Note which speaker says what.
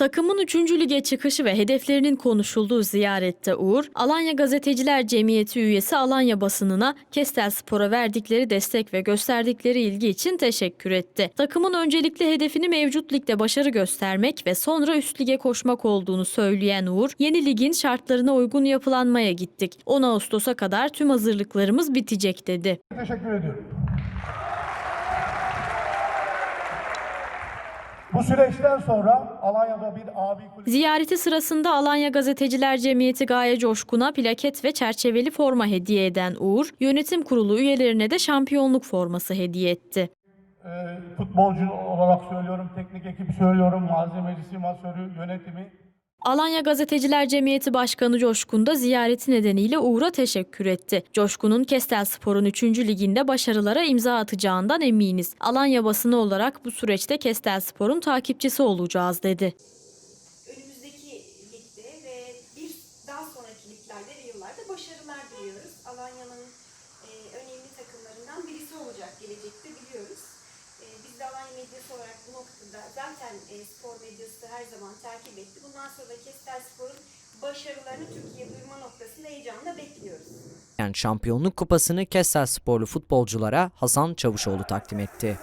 Speaker 1: Takımın 3. lige çıkışı ve hedeflerinin konuşulduğu ziyarette Uğur, Alanya Gazeteciler Cemiyeti üyesi Alanya basınına Kestel Spor'a verdikleri destek ve gösterdikleri ilgi için teşekkür etti. Takımın öncelikli hedefini mevcut ligde başarı göstermek ve sonra üst lige koşmak olduğunu söyleyen Uğur, yeni ligin şartlarına uygun yapılanmaya gittik. 10 Ağustos'a kadar tüm hazırlıklarımız bitecek dedi.
Speaker 2: Teşekkür ediyorum. Bu süreçten sonra Alanya'da bir abi kulübü
Speaker 1: Ziyareti sırasında Alanya Gazeteciler Cemiyeti Gaye Coşkun'a plaket ve çerçeveli forma hediye eden Uğur, yönetim kurulu üyelerine de şampiyonluk forması hediye etti.
Speaker 2: e, futbolcu olarak söylüyorum, teknik ekibi söylüyorum, malzemecisi, masörü, yönetimi.
Speaker 1: Alanya Gazeteciler Cemiyeti Başkanı Coşkun da ziyareti nedeniyle Uğur'a teşekkür etti. Coşkun'un Kestel Spor'un 3. liginde başarılara imza atacağından eminiz. Alanya basını olarak bu süreçte Kestel Spor'un takipçisi olacağız dedi.
Speaker 3: önümüzdeki ligde ve bir daha sonraki liglerde ve yıllarda başarılar diliyoruz. Alanya'nın e, önemli takımlarından birisi olacak gelecekte biliyoruz. E, biz de Alanya medyası olarak bu noktada zaten e, spor medyası her zaman takip etti. Bundan sonra da Kestel Spor'un başarılarını Türkiye duyurma noktasında heyecanla bekliyoruz.
Speaker 4: Yani şampiyonluk kupasını Kessel sporlu futbolculara Hasan Çavuşoğlu takdim etti.